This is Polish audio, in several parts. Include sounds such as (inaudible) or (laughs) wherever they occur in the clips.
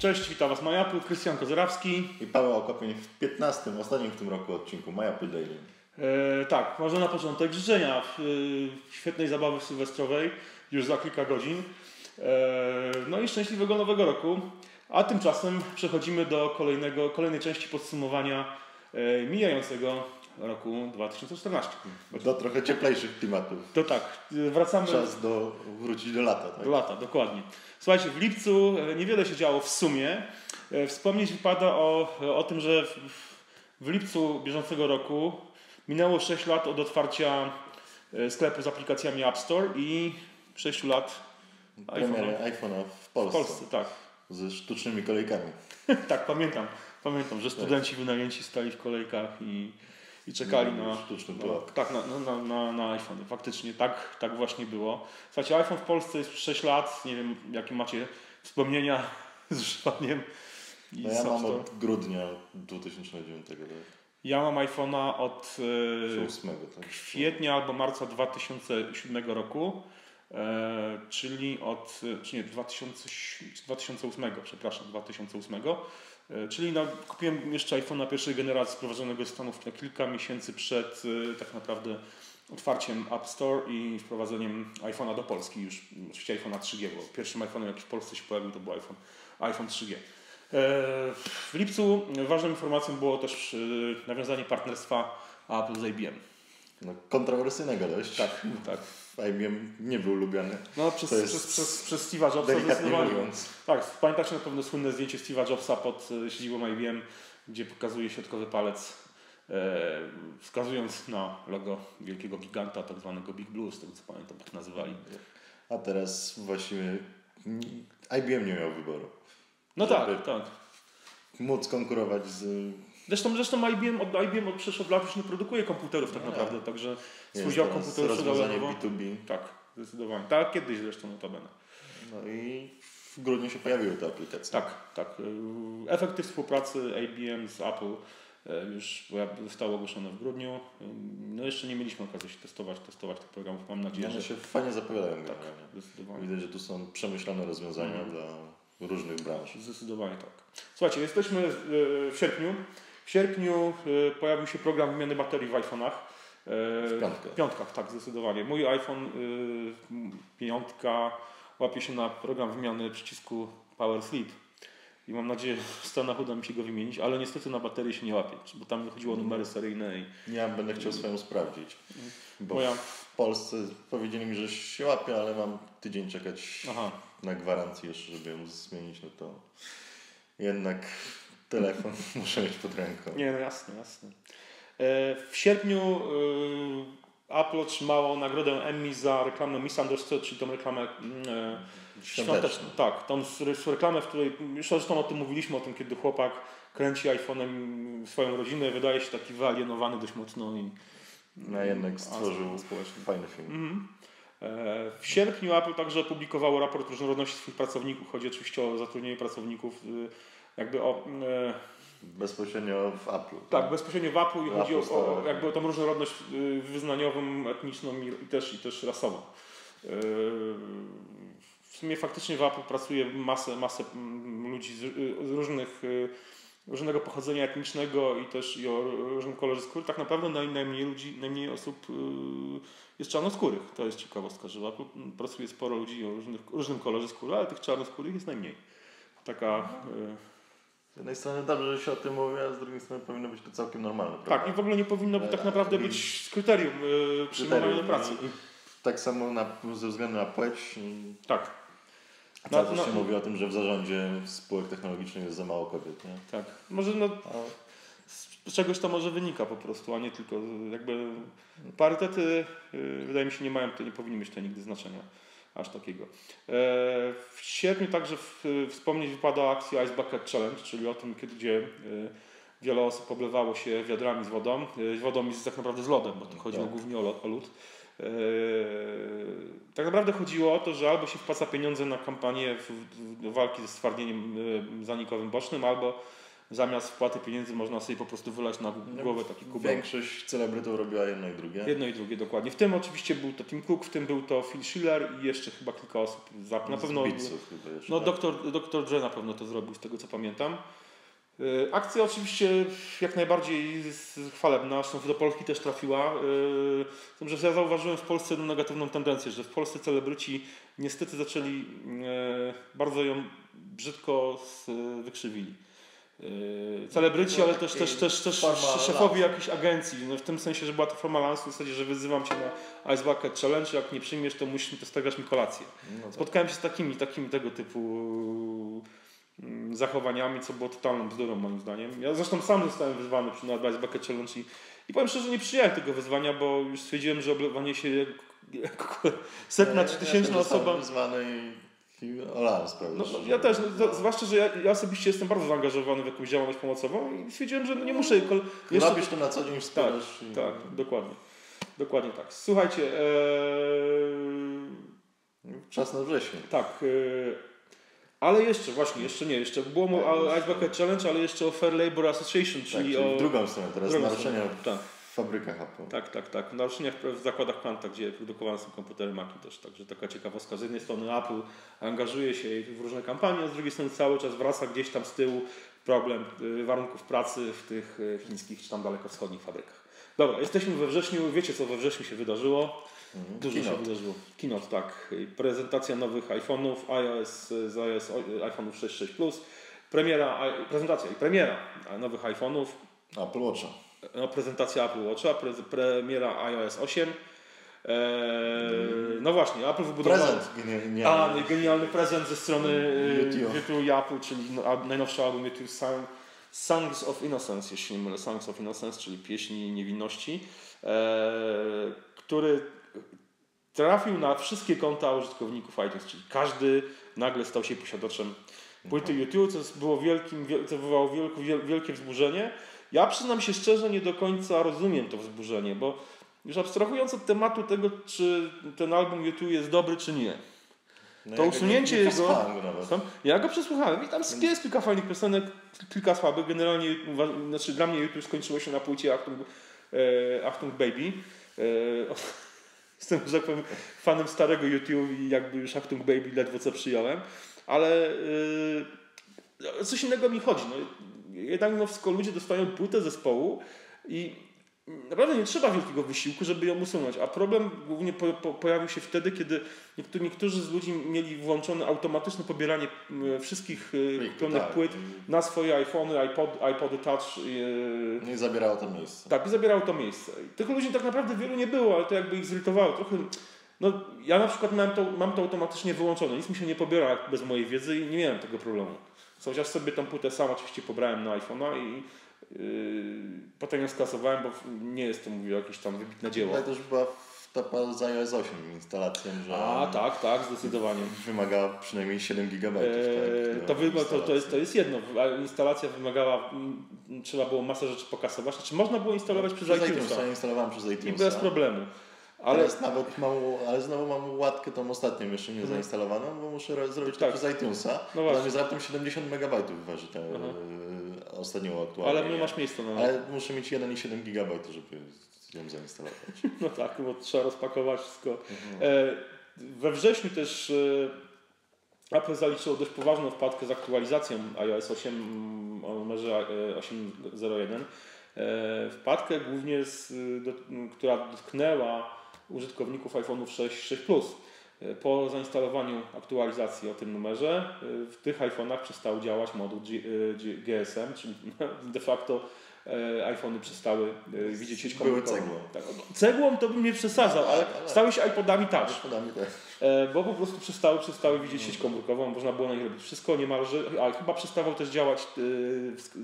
Cześć, witam Was Majapu, Krystian Kozerawski. I Paweł Okopień w 15, ostatnim w tym roku odcinku Majapu Daily. E, tak, może na początek życzenia e, świetnej zabawy sylwestrowej już za kilka godzin. E, no i szczęśliwego nowego roku. A tymczasem przechodzimy do kolejnego, kolejnej części podsumowania e, mijającego roku 2014. Do trochę cieplejszych klimatów. To tak, wracamy Czas do, wrócić do lata. Tak? do lata, dokładnie. Słuchajcie, w lipcu e, niewiele się działo w sumie. E, Wspomnieć wypada o, o tym, że w, w lipcu bieżącego roku minęło 6 lat od otwarcia e, sklepu z aplikacjami App Store i 6 lat Premierę iPhone'a w w Polsce. Polsce. Tak, Ze sztucznymi kolejkami. (laughs) tak pamiętam. Pamiętam, że studenci wynajęci stali w kolejkach i, i czekali No, na, sztuczny na, tak, na, na, na, na iPhone. Faktycznie tak, tak właśnie było. Słuchajcie, iPhone w Polsce jest 6 lat. Nie wiem, jakie macie wspomnienia (laughs) z używaniem. i No ja mam od grudnia 2009, tak? Ja mam iPhone'a od e, 8, tak? kwietnia albo marca 2007 roku, e, czyli od, e, czy nie, 2000, 2008, przepraszam, 2008. E, czyli kupiłem jeszcze iPhone'a pierwszej generacji sprowadzonego z Stanów na kilka miesięcy przed e, tak naprawdę otwarciem App Store i wprowadzeniem iPhone'a do Polski już, oczywiście iPhone'a 3G, bo pierwszym iPhone'em jaki w Polsce się pojawił to był iPhone, iPhone 3G. E, W lipcu ważną informacją było też nawiązanie partnerstwa Apple z IBM. No, kontrowersyjnego dość. Tak, tak. IBM nie był lubiany. No przez, przez, przez, przez Steve'a Jobsa zdecydowanie. mówiąc. Tak, pamiętacie na pewno słynne zdjęcie Steve'a Jobsa pod e, siedzibą IBM, gdzie pokazuje środkowy palec, e, wskazując na logo wielkiego giganta, tak zwanego Big Blue, z tego co pamiętam, tak nazywali. A teraz właściwie mm, IBM nie miał wyboru. No tak, tak. Móc konkurować z Zresztą, zresztą IBM, od, IBM od przecież od lat już nie produkuje komputerów tak No naprawdę, także swój jest dział teraz komputerów rozwiązanie sprzedażowo. B2B. Tak, zdecydowanie. Tak, kiedyś zresztą notabene. No i w grudniu się pojawiły te aplikacje. Tak, tak. Y, Efekty współpracy IBM z Apple y, już zostały ogłoszone w grudniu. Y, No jeszcze nie mieliśmy okazji się testować, testować tych programów. Mam nadzieję, One że się fajnie zapowiadają tak, generalnie. zdecydowanie. Widać, że tu są przemyślane rozwiązania Mhm. dla różnych branż. Zdecydowanie tak. Słuchajcie, jesteśmy w sierpniu. W sierpniu y, pojawił się program wymiany baterii w iPhone'ach. Y, W piątkach. W piątkach, tak, zdecydowanie. Mój iPhone m, piątka łapie się na program wymiany przycisku Power Sleep. I mam nadzieję, że w Stanach uda mi się go wymienić, ale niestety na baterię się nie łapie, bo tam chodziło o numery seryjne i Ja będę chciał swoją sprawdzić. Bo moja... w Polsce powiedzieli mi, że się łapie, ale mam tydzień czekać Aha, na gwarancję jeszcze, żeby ją zmienić. No to jednak telefon (laughs) muszę mieć pod ręką. nie, no jasne, jasne. E, W sierpniu y, Apple otrzymało nagrodę Emmy za reklamę Misunderstood, czyli tą reklamę mm, e, Świąteczny. Tak, tą reklamę, w której już zresztą o tym mówiliśmy, o tym, kiedy chłopak kręci iPhone'em swoją rodzinę, wydaje się taki wyalienowany dość mocno i No jednak stworzył społeczny. fajny film. Mhm. E, W sierpniu Apple także opublikowało raport różnorodności swoich pracowników. Chodzi oczywiście o zatrudnienie pracowników, y, jakby o. e, Bezpośrednio w Apple. Tak, bezpośrednio w Apple i chodzi o, Apple o, Store. jakby o tą różnorodność y, wyznaniową, etniczną i, też, i też rasową. Y, W sumie faktycznie w Apple pracuje masę, masę mm, ludzi z, y, różnych, różnego pochodzenia etnicznego i też i o różnym kolorze skóry. Tak naprawdę naj, najmniej ludzi, najmniej osób jest czarnoskórych. To jest ciekawostka, że w Apple pracuje sporo ludzi o różnych, różnym kolorze skóry, ale tych czarnoskórych jest najmniej. Taka... y, Z jednej strony dobrze, że się o tym mówi, a z drugiej strony powinno być to całkiem normalne. Tak, prawda? i w ogóle nie powinno tak naprawdę być kryterium yy, przyjmowania do pracy. I, i tak samo na, ze względu na płeć. Tak, Cały No, no- się mówi o tym, że w zarządzie spółek technologicznych jest za mało kobiet. Nie? tak. Może no, z czegoś to może wynika po prostu, a nie tylko jakby parytety yy, wydaje mi się nie mają, to nie powinny mieć to nigdy znaczenia aż takiego. E, w sierpniu także wspomnieć wypada o akcji Ice Bucket Challenge, czyli o tym, kiedy gdzie yy, wiele osób oblewało się wiadrami z wodą. Yy, wodą i tak naprawdę z lodem, bo tu chodziło Tak. głównie o, o lód. Eee, Tak naprawdę chodziło o to, że albo się wpłaca pieniądze na kampanię w, w, walki ze stwardnieniem e, zanikowym bocznym, albo zamiast wpłaty pieniędzy można sobie po prostu wylać na głowę taki kubek. Większość celebrytów robiła jedno i drugie. Jedno i drugie, dokładnie. W tym oczywiście był to Tim Cook, w tym był to Phil Schiller i jeszcze chyba kilka osób. Za, na pewno. Chyba jeszcze, No, tak? doktor, doktor Dre na pewno to zrobił, z tego co pamiętam. Y, Akcja oczywiście jak najbardziej chwalebna, zresztą do Polski też trafiła. Z tym, że ja zauważyłem w Polsce jedną negatywną tendencję, że w Polsce celebryci niestety zaczęli y, bardzo ją brzydko wykrzywili. Y, Celebryci, ale też, też, też, też lansu. jakichś agencji, no w tym sensie, że była to forma lansu w zasadzie, że wyzywam cię na Ice Bucket Challenge, jak nie przyjmiesz, to musisz to stawiać mi kolację. No tak. Spotkałem się z takimi, takimi tego typu mm, zachowaniami, co było totalną bzdurą moim zdaniem. Ja zresztą sam zostałem wyzwany przy Advice Bucket Challenge i, i powiem szczerze, nie przyjąłem tego wyzwania, bo już stwierdziłem, że oblewanie się setna czy tysięczna ja też osoba... wyzwany i olałem sprawę. No, no, ja też, no, to, zwłaszcza, że ja, ja osobiście jestem bardzo zaangażowany w jakąś działalność pomocową i stwierdziłem, że no nie muszę... Kol- jeszcze- Robisz to na co dzień, wspierasz. i- tak, dokładnie. Dokładnie tak. Słuchajcie, ee, Czas na wrześniu. Tak. y, Ale jeszcze, właśnie, jeszcze nie. Jeszcze było mu Tak. Ice Bucket Challenge, ale jeszcze o Fair Labor Association, Tak, czyli czyli o... w drugą stronę, teraz drugą naruszenia stronę. Tak. Fabrykach Apple. Tak, tak, tak. Naruszeniach w zakładach Quanta, gdzie produkowane są komputery Macintosh. Także taka ciekawostka. Z jednej strony Apple angażuje się w różne kampanie, a z drugiej strony cały czas wraca gdzieś tam z tyłu problem y, warunków pracy w tych y, chińskich czy tam dalekowschodnich fabrykach. Dobra, jesteśmy we wrześniu. Wiecie, co we wrześniu się wydarzyło? Mhm. Dużo Keynote. się wydarzyło. Keynote, tak. Prezentacja nowych iPhone'ów, iOS z iOS iPhone'ów 6.6 Plus. Premiera, prezentacja i premiera nowych iPhone'ów. Apple Watcha. No, prezentacja Apple Watcha, pre, premiera iOS 8. Eee, no właśnie, Apple wybudował... Prezent. Nie, A, genialny prezent ze strony YouTube. Apple, czyli no, najnowszy album YouTube Song, Songs of Innocence, jeśli nie mylę, Songs of Innocence, czyli pieśni niewinności, e, który trafił na wszystkie konta użytkowników iTunes, czyli każdy nagle stał się posiadaczem płyty YouTube, co było wielkim, wiel- co wywołało wielko, wiel, wielkie wzburzenie. Ja przyznam się szczerze, nie do końca rozumiem to wzburzenie, bo już abstrahując od tematu tego, czy ten album YouTube jest dobry, czy nie. No to ja usunięcie nie, nie jego-. Tam, ja go przesłuchałem i tam jest kilka fajnych piosenek, kilka słabych. Generalnie, znaczy dla mnie YouTube skończyło się na płycie Achtung, e, Achtung Baby. E, (laughs) jestem, że tak powiem, fanem starego YouTube i jakby już Achtung Baby ledwo co przyjąłem. Ale e, o coś innego mi chodzi. No, jednak mimo wszystko ludzie dostają płytę zespołu i naprawdę nie trzeba wielkiego wysiłku, żeby ją usunąć. A problem głównie po, po, pojawił się wtedy, kiedy niektórzy, niektórzy z ludzi mieli włączone automatyczne pobieranie wszystkich kupionych tak. płyt na swoje iPhony, iPod, iPody Touch. e, Nie zabierało to miejsce. tak, i zabierało to miejsce. I tych ludzi tak naprawdę wielu nie było, ale to jakby ich zirytowało. Trochę, no, ja na przykład mam to, mam to automatycznie wyłączone. Nic mi się nie pobiera bez mojej wiedzy i nie miałem tego problemu. Chociaż sobie tą płytę sam oczywiście pobrałem na iPhone'a i yy, potem ją skasowałem, bo nie jest to, mówię, jakieś tam wybitne dzieło. Ale też była wtopa z iOS 8 instalacją, że A, tak, tak, zdecydowanie. wymagała przynajmniej 7 GB. Eee, tak, to, wy, to, to, jest, to jest jedno. Instalacja wymagała, trzeba było masę rzeczy pokasować. Czy można było instalować przez Przez iTunesa? iTunesa. instalowałem przez I iTunesa. bez problemu. Ale jest nawet mam, ale znowu mam łatkę tą ostatnią jeszcze nie zainstalowaną, bo muszę ro- zrobić Tak. to przez iTunesa. No właśnie. raptem 70 MB waży te Aha. e, ostatnią aktualnie. ale nie masz miejsca na Ale muszę mieć 1,7 GB, żeby ją zainstalować. (laughs) No tak, bo trzeba rozpakować wszystko. Mhm. E, we wrześniu też e, Apple zaliczyło dość poważną wpadkę z aktualizacją iOS 8 o numerze e, 8.01. E, wpadkę głównie, z, do, która dotknęła użytkowników iPhone'ów 6, 6 Plus. E, Po zainstalowaniu aktualizacji o tym numerze e, w tych iPhone'ach przestał działać moduł G, e, G, GSM, czyli (laughs) de facto iPhony przestały widzieć sieć Były komórkową. cegłą. Tak, no, cegłą to bym nie przesadzał, ale ale- stały się iPodami touch. Podamy te. E, bo po prostu przestały, przestały widzieć sieć komórkową, można było na nich robić wszystko niemalże, a chyba przestawał też działać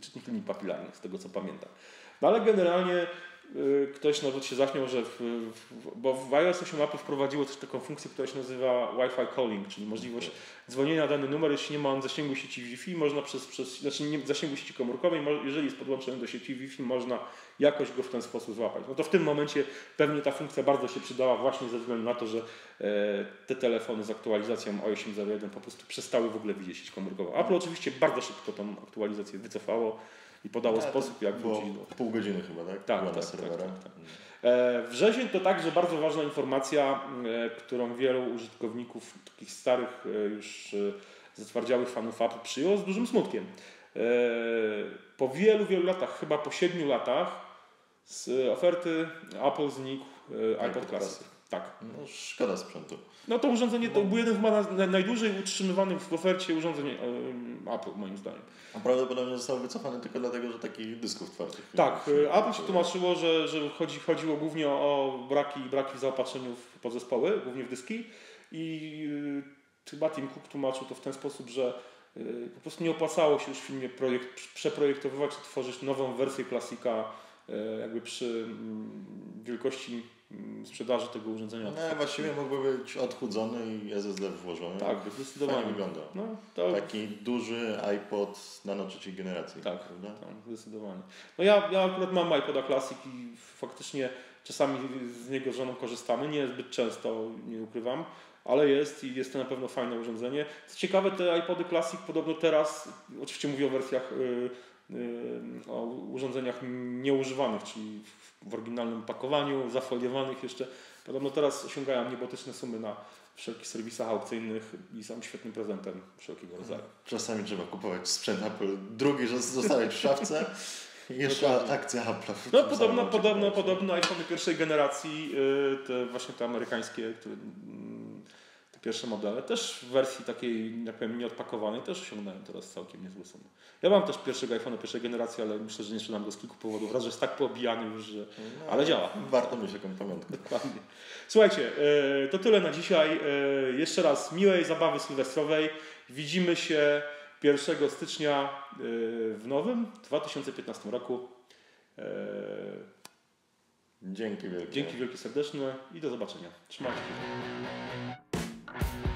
czytnik linii papilarnych, z tego co pamiętam. No ale generalnie ktoś nawet się zaśmiał, że w, w, bo w iOS 8 Apple wprowadziło też taką funkcję, która się nazywa Wi-Fi calling, czyli możliwość dzwonienia na dany numer, jeśli nie ma on zasięgu sieci Wi-Fi, można przez, przez znaczy nie, zasięgu sieci komórkowej, jeżeli jest podłączony do sieci Wi-Fi, można jakoś go w ten sposób złapać. No to w tym momencie pewnie ta funkcja bardzo się przydała właśnie ze względu na to, że e, te telefony z aktualizacją o 8.01 po prostu przestały w ogóle widzieć sieć komórkową. Apple oczywiście bardzo szybko tą aktualizację wycofało i podało to sposób, jak wrócić do... pół godziny chyba, tak? Tak, Była tak, na tak, tak, tak. E, Wrzesień to także bardzo ważna informacja, e, którą wielu użytkowników, takich starych e, już zatwardziałych fanów Apple przyjęło z dużym smutkiem. Po wielu, wielu latach, chyba po siedmiu latach z oferty Apple znikł iPod iPod Classic. Tak. No, szkoda sprzętu. No to urządzenie to był jeden chyba na, na, najdłużej utrzymywanych w ofercie urządzeń e, Apple moim zdaniem. A prawdopodobnie został wycofany tylko dlatego, że takich dysków twardych. Tak, nie- y, Apple się tłumaczyło, że, że chodzi, chodziło głównie o braki, braki w zaopatrzeniu w podzespoły, głównie w dyski i y, chyba Tim Cook tłumaczył to w ten sposób, że y, po prostu nie opłacało się już w filmie projekt, przeprojektowywać czy tworzyć nową wersję klasika jakby przy mm, wielkości mm, sprzedaży tego urządzenia. No, właściwie mógłby być odchudzony i SSD włożony. Tak, Fajnie zdecydowanie. wyglądał. No, to Taki duży iPod nano trzeciej generacji. Tak. prawda? Tak, zdecydowanie. No ja, ja akurat mam iPoda Classic i faktycznie czasami z niego z żoną korzystamy, nie zbyt często, nie ukrywam, ale jest i jest to na pewno fajne urządzenie. Co ciekawe, te iPody Classic podobno teraz, oczywiście mówię o wersjach, y, o urządzeniach nieużywanych, czyli w, oryginalnym pakowaniu, zafoliowanych jeszcze, podobno teraz osiągają niebotyczne sumy na wszelkich serwisach aukcyjnych i są świetnym prezentem wszelkiego rodzaju. Czasami trzeba kupować sprzęt Apple, drugi zostawiać w szafce jeszcze Dokładnie. akcja Apple. No podobno, podobno, podobno iPhony pierwszej generacji, y, te właśnie te amerykańskie, które, pierwsze modele, też w wersji takiej, jak powiem, nieodpakowanej, też osiągnąłem teraz całkiem niezłe sumy. Ja mam też pierwszego iPhone'a pierwszej generacji, ale myślę, że nie sprzedam go z kilku powodów. Raz, że jest tak poobijany już, że... No, ale działa. Warto mieć taką pamiątkę. Dokładnie. Słuchajcie, y, to tyle na dzisiaj. Y, Jeszcze raz miłej zabawy sylwestrowej. Widzimy się 1 stycznia y, w nowym 2015 roku. Dzięki wielkie. Dzięki wielkie serdeczne i do zobaczenia. Trzymajcie się. thank you